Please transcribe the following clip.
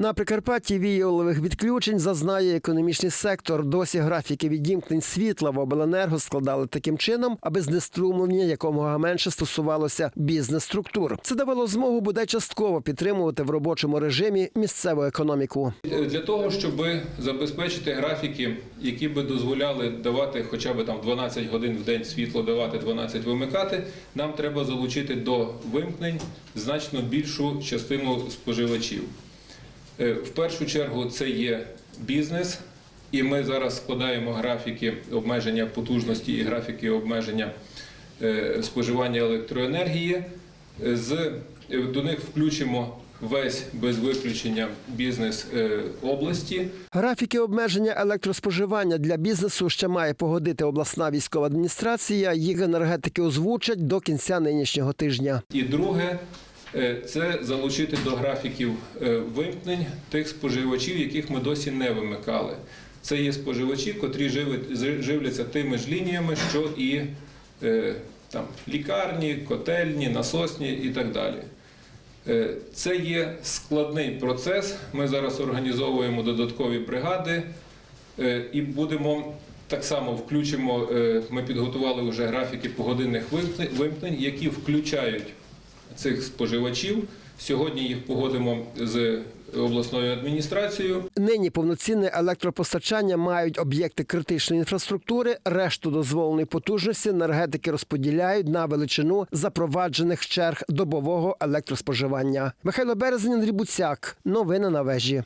На Прикарпатті віялових відключень зазнає економічний сектор. Досі графіки відімкнень світла в обленерго складали таким чином, аби знеструмлення якомога менше стосувалося бізнес-структур. Це давало змогу бодай частково підтримувати в робочому режимі місцеву економіку. Для того, щоб забезпечити графіки, які би дозволяли давати хоча б там 12 годин в день світло давати, 12 вимикати, нам треба залучити до вимкнень значно більшу частину споживачів. Е, В першу чергу це є бізнес, і ми зараз складаємо графіки обмеження потужності і графіки обмеження е, споживання електроенергії. Е, З, до них включимо весь без виключення бізнес області. Графіки обмеження електроспоживання для бізнесу ще має погодити обласна військова адміністрація. Їх енергетики озвучать до кінця нинішнього тижня. І друге це залучити до графіків е, вимкнень тих споживачів, яких ми досі не вимикали. Це є споживачі, котрі живляться тими ж лініями, що і е, там, лікарні, котельні, насосні і так далі. Е, Це є складний процес. Ми зараз організовуємо додаткові бригади е, і будемо так само включимо. е, Ми підготували вже графіки погодинних вимкнень, які включають цих споживачів. Сьогодні їх погодимо з обласною адміністрацією. Нині повноцінне електропостачання мають об'єкти критичної інфраструктури. Решту дозволеної потужності енергетики розподіляють на величину запроваджених черг добового електроспоживання. Михайло Березень, Андрій Буцяк. Новини на вежі.